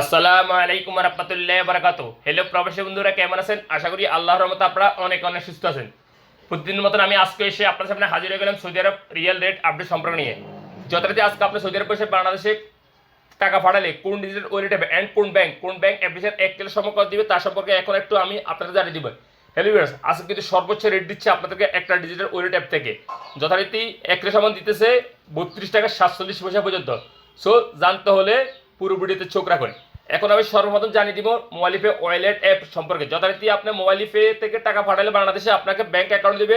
আসসালামু আলাইকুম রহমতুল্লাহ বারাকাত হ্যালো প্রবাসী বন্ধুরা, কেমন আছেন? আশা করি আল্লাহর রহমতে আপনারা অনেক অনেক সুস্থ আছেন। প্রতিদিন মতন আমি আজকে এসে আপনার সামনে হাজির হয়ে গেলাম সৌদি আরব রিয়েল রেট আপডেট সম্পর্ক নিয়ে। যথারীতি আজকে আপনি সৌদি আরব বসে বাংলাদেশে টাকা পাঠালে কোন ডিজিটাল ওয়ালেট হবে অ্যান্ড কোন ব্যাংক কোন ব্যাংক অ্যাপ্লিকেশন এক কিলো সম্পর্ক দিবে তার সম্পর্কে এখন একটু আমি আপনাদের জানিয়ে দিব। হ্যালো ভিউয়ার্স আজকে কিন্তু সর্বোচ্চ রেট দিচ্ছে আপনাদেরকে একটা ডিজিটাল ওয়ালেট অ্যাপ থেকে। যথারীতি এক কিলো সমান দিতেছে বত্রিশ টাকা সাতচল্লিশ পয়সা পর্যন্ত। সো জানতে হলে পুরো ভিডিওতে চোখ রাখুন। এখন আমি সর্বপ্রথম জানিয়ে দিব মোবাইল পে ওয়ালেট অ্যাপ সম্পর্কে। যথারীতি আপনি মোবাইল পে থেকে টাকা পাঠালে বাংলাদেশে আপনাকে ব্যাংক অ্যাকাউন্ট দিবে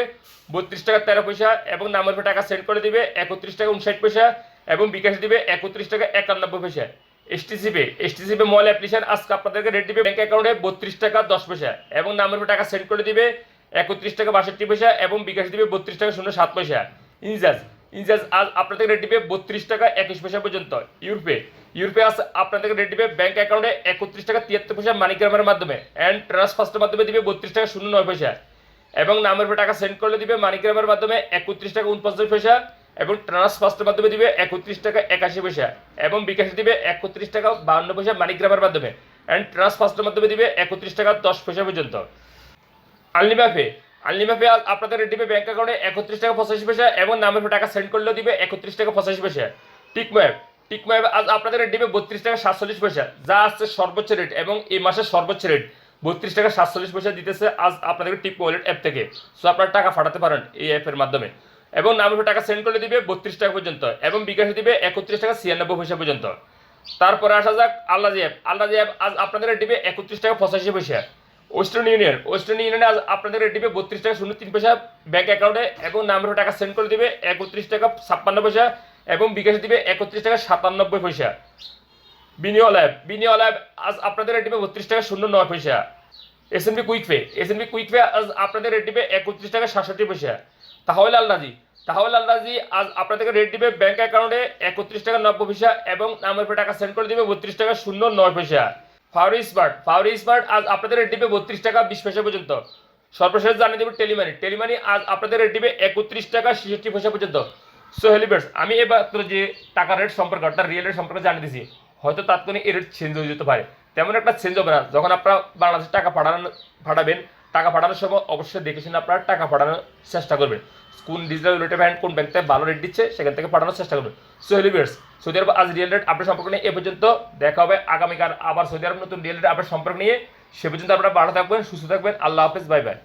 বত্রিশ টাকা তেরো পয়সা এবং নামের পে টাকা সেন্ড করে দিবে একত্রিশ টাকা উনষাট পয়সা এবং বিকাশ দিবে একত্রিশ টাকা একানব্বই পয়সা। STC pay STC pay mobile application আজকে আপনাদেরকে রেট দিবে ব্যাংক অ্যাকাউন্টে বত্রিশ টাকা দশ পয়সা এবং নামের পে টাকা সেন্ড করে দিবে একত্রিশ টাকা বাষট্টি পয়সা এবং বিকাশ দিবে বত্রিশ টাকা শূন্য সাত পয়সা। ইনজাজ ইনজাজ আজ আপনাদের রেট দিবে বত্রিশ টাকা একুশ পয়সা পর্যন্ত। ইউরোপে ইউরোপে আজ আপনাদের রেট দিবে ব্যাংক অ্যাকাউন্টে একত্রিশ টাকা তিয়াত্তর পয়সা মানিগ্রামের মাধ্যমে অ্যান্ড ট্রান্সফার্স্টের মাধ্যমে দিবে বত্রিশ টাকা শূন্য নয় পয়সা। এবং নামের উপর টাকা সেন্ড করলে দিবে মানিগ্রামের মাধ্যমে একত্রিশ টাকা উনপঞ্চাশ পয়সা এবং ট্রান্সফার্স্টের মাধ্যমে দিবে একত্রিশ টাকা একাশি পয়সা এবং বিকাশে দিবে একত্রিশ টাকা বাহান্ন পয়সা মানিগ্রামের মাধ্যমে অ্যান্ড ট্রান্সফার্স্টের মাধ্যমে দিবে একত্রিশ টাকা দশ পয়সা পর্যন্ত। আনলিমাপে আনলিমাপে আপনাদের রেট দিবে ব্যাংক অ্যাকাউন্টে একত্রিশ টাকা পঁচাশি পয়সা এবং নামের উপর টাকা সেন্ড করলেও দিবে একত্রিশ টাকা পঁচাশি পয়সা। টিকম্যাপ টিকম্যাপ আজ আপনাদের দিবে বত্রিশ টাকা সাতচল্লিশ পয়সা। যা আসছে সর্বোচ্চ রেট এবং এই মাসের সর্বোচ্চ রেট বত্রিশ টাকা সাতচল্লিশ পয়সা দিতেছে আজ আপনাদের টিপ ওয়ালেট অ্যাপ থেকে। সো আপনারা টাকা পাঠাতে পারেন এই অ্যাপের মাধ্যমে। এবং নামের টাকা সেন্ড করে দিবে বত্রিশ টাকা পর্যন্ত এবং বিকাশে দিবে একত্রিশ টাকা ছিয়ানব্বই পয়সা পর্যন্ত। তারপরে আসা যাক আল্লাহ অ্যাপ আল্লাহ অ্যাপ আজ আপনাদের দিবে একত্রিশ টাকা পঁচাশি পয়সা। Western union. ওয়েস্টার্ন ইউনিয়নে আজ আপনাদের দিবে বত্রিশ টাকা শূন্য তিন পয়সা ব্যাংক অ্যাকাউন্টে এবং নামের টাকা সেন্ড করে দিবে একত্রিশ টাকা ছাপ্পান্ন পয়সা। এবং বিকাশে দিবে একত্রিশ টাকা সাতানব্বই পয়সা। বিনিয়োগ অ্যাপ বিনিয়োগ অ্যাপ আজ আপনাদের রেট দিবে বত্রিশ টাকা শূন্য নয় পয়সা S N B quick pay B quick pay আজ আপনাদের রেট দিবে একত্রিশ টাকা সাতষট্টি পয়সা। তাহলে আল্লাজি তাহলে আল্লাজি আজ আপনাদেরকে রেট দিবে ব্যাংক অ্যাকাউন্টে একত্রিশ টাকা নব্বই পয়সা এবং নামের উপর টাকা সেন্ড করে দিবে বত্রিশ টাকা শূন্য নয় পয়সা। ফাউরি স্মার্ট ফাউরি স্মার্ট আজ আপনাদের রেট দিবে বত্রিশ টাকা বিশ পয়সা পর্যন্ত। সর্বশেষ জানিয়ে দেবে টেলিমানি টেলিমানি আজ আপনাদের রেট দিবে একত্রিশ টাকা ছেষট্টি পয়সা পর্যন্ত। সো হেলিবার্স আমি এবার যে টাকা রেট সম্পর্কে অর্থাৎ রিয়েল রেট সম্পর্কে জানিয়ে দিছি, হয়তো তাৎক্ষণিক এই রেট চেঞ্জ হয়ে যেতে পারে। তেমন একটা চেঞ্জ হবে না। যখন আপনারা বাংলাদেশে টাকা পাঠানো, পাঠাবেন, টাকা পাঠানোর সময় অবশ্যই দেখে শুনে আপনারা টাকা পাঠানোর চেষ্টা করবেন। কোন ডিজিটাল রেটে ব্যাংক কোন ব্যাংক ভালো রেট দিচ্ছে, সেখান থেকে পাঠানোর চেষ্টা করবেন। সো হেলিবার্স সৌদি আরব আজ রিয়েল রেট আপডেট সম্পর্ক নিয়ে এ পর্যন্ত দেখা হবে। আগামীকাল আবার সৌদি আরব নতুন রিয়েল রেট আপডেট সম্পর্ক নিয়ে। সে পর্যন্ত আপনারা ভালো থাকবেন, সুস্থ থাকবেন। আল্লাহ হাফেজ বাই বাই